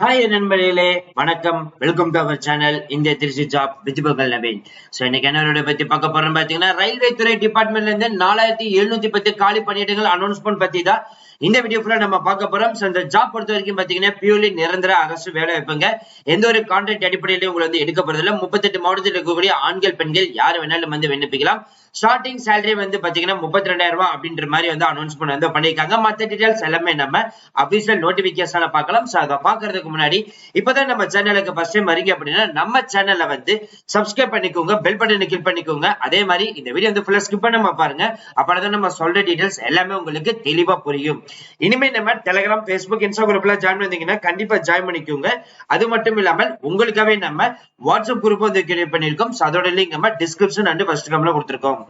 Hi நண்பர்களே. வணக்கம். Welcome to our channel இந்திய திருச்சி ஜாப் விஜிபகல் நவீன் சோ இன்னைக்கு என்ன பத்தி பார்க்க போறோம் பாத்தீங்கன்னா ரயில்வே துறை டிபார்ட்மெண்ட்ல இருந்து நாலாயிரத்தி எழுநூத்தி பத்து காலி பணியிடங்கள் அனௌன்ஸ்மெண்ட் பத்தி தான் இந்த வீடியோ ஃபுல்லா நம்ம பார்க்க போறோம். சோ இந்த ஜாப் பொறுத்த வரைக்கும் பாத்தீங்கன்னா பியூர்லி நிரந்தர அரசு வேலை வைப்பங்க எந்த ஒரு கான்ட்ராக்ட் அடிப்படையிலும் உங்களை வந்து எடுக்க போறதில்ல. முப்பத்தெட்டு மாவட்டத்தில் இருக்கக்கூடிய ஆண்கள் பெண்கள் யார் வேணாலும் வந்து விண்ணப்பிக்கலாம். ஸ்டார்டிங் சேலரி வந்து பாத்தீங்கன்னா முப்பத்தி ரெண்டாயிரம் ரூபாய் அப்படின்ற மாதிரி வந்து அனௌன்ஸ்மெண்ட் வந்து பண்ணிருக்காங்க மத்த டீடைல்ஸ் எல்லாமே நம்ம அபிஷியல் நோட்டிபிகேஷன் பார்க்கலாம். சோ அதை பாக்குறதுக்கு முன்னாடி இப்பதான் நம்ம சேனலுக்கு ஃபர்ஸ்ட் டைம் வரீங்க அப்படின்னா நம்ம சேனல்ல வந்து சப்ஸ்கிரைப் பண்ணிக்கோங்க பெல் பட்டனை கிளிக் பண்ணிக்கோங்க. அதே மாதிரி இந்த வீடியோ வந்து ஃபுல்லா ஸ்கிப் பண்ணாம பாருங்க. அப்பதான் நம்ம சொல்ற டீடைல்ஸ் எல்லாமே உங்களுக்கு தெளிவா புரியும். இனிமே நம்ம டெலிகிராம் ஃபேஸ்புக் இன்ஸ்டாகிராம்ல ஜாயின் பண்ணீங்கன்னா கண்டிப்பா ஜாயின் பண்ணிக்கோங்க. அது மட்டும் இல்லாமல் உங்களுக்காகவே நம்ம வாட்ஸ்அப் குரூப் வந்து கிரியேட் பண்ணிருக்கோம் அதோட லிங்க் நம்ம டிஸ்கிரிப்ஷன் அண்ட் ஃபர்ஸ்ட் கம்ல கொடுத்துருக்கோம்.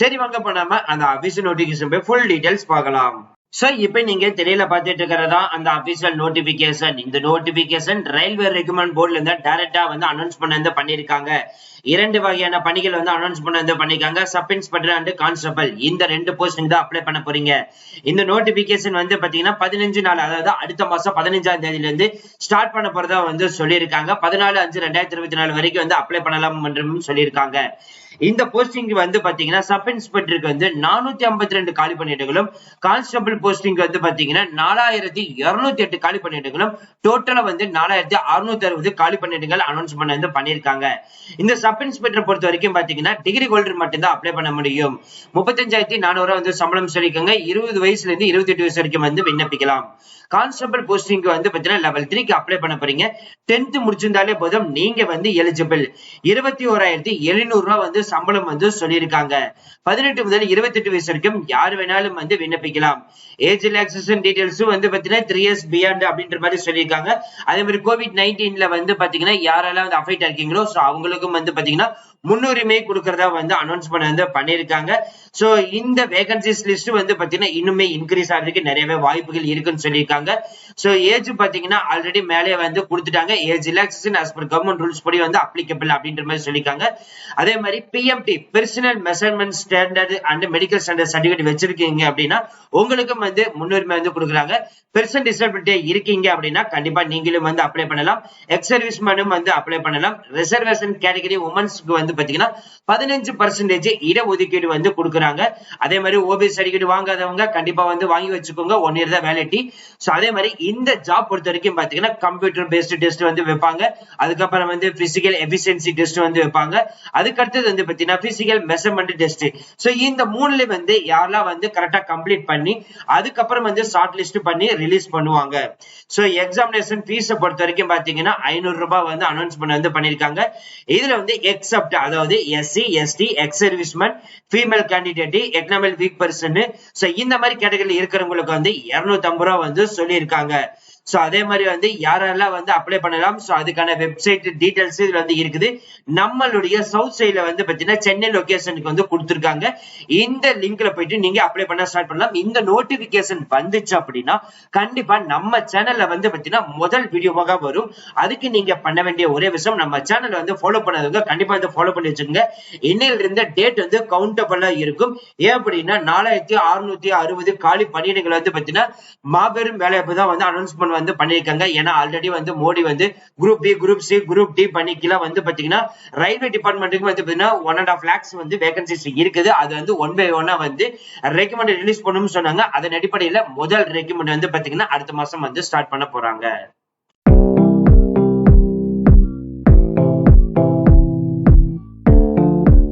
சரி வாங்க பண்ணாம அந்த அபிஷியல் நோட்டிபிகேஷன் போய் ஃபுல் டீடைல்ஸ் பார்க்கலாம். சோ இப்ப நீங்க தெரியல பாத்துட்டு இருக்கிறதா அந்த அபிஷியல் நோட்டிபிகேஷன் இந்த நோட்டிபிகேஷன் ரயில்வே ரெக்யூமெண்ட் போர்ட்ல இருந்து டைரக்டா வந்து அனௌன்ஸ் பண்ண வந்து பண்ணிருக்காங்க. இரண்டு வகையான பணிகள் வந்து அனௌன்ஸ் பண்ண வந்து பண்ணிருக்காங்க. சப் இன்ஸ்பெக்டர் அண்ட் கான்ஸ்டபிள் இந்த ரெண்டு போஸ்டிங் தான் அப்ளை பண்ண போறீங்க. இந்த நோட்டிபிகேஷன் வந்து பாத்தீங்கன்னா பதினஞ்சு நாள் அதாவது அடுத்த மாசம் பதினஞ்சாம் தேதியில இருந்து ஸ்டார்ட் பண்ண போறதா வந்து சொல்லியிருக்காங்க. பதினாலு அஞ்சு ரெண்டாயிரத்தி இருபத்தி நாலு வரைக்கும் வந்து அப்ளை பண்ணலாம் என்றும் சொல்லியிருக்காங்க. இந்த போஸ்டிங் வந்து பாத்தீங்கன்னா சப் இன்ஸ்பெக்டருக்கு வந்து நானூத்தி ஐம்பத்தி ரெண்டு காலி பணியிடங்களும் கான்ஸ்டபிள் போஸ்டிங் வந்து பாத்தீங்கன்னா நாலாயிரத்தி இருநூத்தி எட்டு காலி பணியிடங்களும் டோட்டலா வந்து நாலாயிரத்தி அறுநூத்தி அறுபது காலி பணியிடங்கள் அனௌன்ஸ் பண்ண வந்து பண்ணியிருக்காங்க. இந்த சப் இன்ஸ்பெக்டர் பொறுத்த வரைக்கும் பாத்தீங்கன்னா டிகிரி ஹோல்டர் மட்டும்தான் அப்ளை பண்ண முடியும். முப்பத்தஞ்சாயிரத்தி நானூறு வந்து சம்பளம் சொல்லிக்கோங்க இருபது வயசுல இருந்து இருபத்தி எட்டு வயசு வரைக்கும் வந்து விண்ணப்பிக்கலாம். கான்ஸ்டபிள் போஸ்டிங் வந்து பாத்தீங்கன்னா லெவல் த்ரீக்கு அப்ளை பண்ண போறீங்க. டென்த் முடிச்சிருந்தாலே போதும். நீங்க வந்து எலிஜிபிள் இருபத்தி ஓராயிரத்தி எழுநூறு ரூபாய் வந்து சம்பளம் வந்து சொல்லியிருக்காங்க. பதினெட்டு முதல் இருபத்தி எட்டு வயசு வரைக்கும் யார் வேணாலும் வந்து விண்ணப்பிக்கலாம். ஏஜ் ரிலாக்ஸேஷன் டீடைல்ஸும் வந்து பாத்தீங்கன்னா த்ரீ இயர்ஸ் பியாண்ட் அப்படின்ற மாதிரி சொல்லியிருக்காங்க. அதே மாதிரி கோவிட் நைன்டீன்ல வந்து பாத்தீங்கன்னா யாரெல்லாம் வந்து அஃபெக்ட் இருக்கீங்களோ ஸோ அவங்களுக்கும் வந்து பாத்தீங்கன்னா முன்னுரிமை கொடுக்கறதா வந்து அனௌன்ஸ் பண்ண வந்து பண்ணியிருக்காங்க. சோ இந்த வேகன்சிஸ் லிஸ்ட் வந்து பார்த்தீங்கன்னா இன்னுமே இன்க்ரீஸ் ஆகிறதுக்கு நிறையவே வாய்ப்புகள் இருக்குன்னு சொல்லியிருக்காங்க. ஸோ ஏஜ் பாத்தீங்கன்னா ஆல்ரெடி மேலே வந்து கொடுத்துட்டாங்க. Age relaxation as per government rules படி வந்து அப்ளிகபிள் அப்படின்ற மாதிரி சொல்லியிருக்காங்க. அதே மாதிரி PMT personal measurement standard and medical standard certificate வச்சிருக்கீங்க அப்படின்னா உங்களுக்கும் வந்து முன்னுரிமை வந்து கொடுக்குறாங்க. பெர்சன் டிசபிலிட்டி இருக்கீங்க அப்படின்னா கண்டிப்பா நீங்களும் வந்து அப்ளை பண்ணலாம். எக்ஸ் சர்வீஸ் மேனும் வந்து அப்ளை பண்ணலாம். ரிசர்வேஷன் கேட்டகரி உமன்ஸ்க்கு வந்து பாத்தீங்கன்னா பதினஞ்சு பர்சன்டேஜ் இடஒதுக்கீடு வந்து கொடுக்குறாங்க. அதே மாதிரி ஓபிஎஸ் சர்டிஃபிகேட் வாங்காதவங்க கண்டிப்பா வந்து வாங்கி வச்சுக்கோங்க. ஒன் இயர் தான் வேலிட்டி ஸோ அதே மாதிரி இந்த ஜாப் பொறுத்த வரைக்கும் பாத்தீங்கன்னா கம்ப்யூட்டர் பேஸ்ட் டெஸ்ட் வந்து வைப்பாங்க. அதுக்கப்புறம் வந்து பிசிக்கல் எஃபிஷியன்சி டெஸ்ட் வந்து வைப்பாங்க. அதுக்கு அடுத்தது வந்து பாத்தீங்கன்னா பிசிக்கல் மெஷர்மெண்ட் டெஸ்ட் சோ இந்த மூணுல வந்து யாரெல்லாம் வந்து கரெக்டா கம்ப்ளீட் பண்ணி அதுக்கப்புறம் வந்து ஷார்ட் லிஸ்ட் பண்ணி ரிலீஸ் பண்ணுவாங்க. சோ எக்ஸாமினேஷன் ஃபீஸை பொறுத்த வரைக்கும் பாத்தீங்கன்னா ஐநூறு ரூபாய் வந்து அனௌன்ஸ் பண்ண வந்து பண்ணிருக்காங்க இதுல வந்து எக்ஸப்ட் அதாவது SC ST ex serviceman female candidate economic weak person so இந்த மாதிரி கேட்டகரியில் இருக்கிறவங்களுக்கு வந்து இரநூத்தம்பது ரூபா வந்து சொல்லியிருக்காங்க. சோ அதே மாதிரி வந்து யாரெல்லாம் வந்து அப்ளை பண்ணலாம் சோ அதுக்கான வெப்சைட் டீடைல்ஸ் இதுல வந்து இருக்குது. நம்மளுடைய சவுத் சைட்ல வந்து பாத்தீங்கன்னா சென்னை லொகேஷனுக்கு வந்து கொடுத்துருக்காங்க. இந்த லிங்க்ல போயிட்டு நீங்க அப்ளை பண்ண ஸ்டார்ட் பண்ணலாம். இந்த நோட்டிபிகேஷன் வந்துச்சு அப்படின்னா கண்டிப்பா நம்ம சேனல்ல வந்து பாத்தீங்கன்னா முதல் வீடியோவாக வரும். அதுக்கு நீங்க பண்ண வேண்டிய ஒரே விஷயம் நம்ம சேனல் வந்து ஃபாலோ பண்ணாதவங்க கண்டிப்பா வந்து ஃபாலோ பண்ணி வச்சுக்கோங்க. இன்னையில இருந்த டேட் வந்து கவுண்டபிளா இருக்கும். ஏன் அப்படின்னா நாலாயிரத்தி அறுநூத்தி அறுபது காலி பணியிடங்கள் வந்து பாத்தீங்கன்னா மாபெரும் வேலைவாய்ப்பு தான் வந்து அனௌன்ஸ் பண்ணுவாங்க. வந்து பண்ணியிருக்காங்க ஏன்னா ஆல்ரெடி வந்து மோடி வந்து group B group C group D பண்ணிக்கலாம் வந்து பாத்தீங்கன்னா ரயில்வே டிபார்ட்மெண்ட்டுக்கு வந்து பாத்தீங்கன்னா ஒன் அண்ட் ஆஃப் லேக்ஸ் வந்து வேகன்சிஸ் இருக்குது. அது வந்து ஒன் பை ஒன்னா வந்து ரெக்கமெண்ட் ரிலீஸ் பண்ணணும்னு சொன்னாங்க. அதன் அடிப்படையில முதல் ரெக்கமெண்ட் வந்து பாத்தீங்கன்னா அடுத்த மாசம் வந்து ஸ்டார்ட் பண்ண போறாங்க.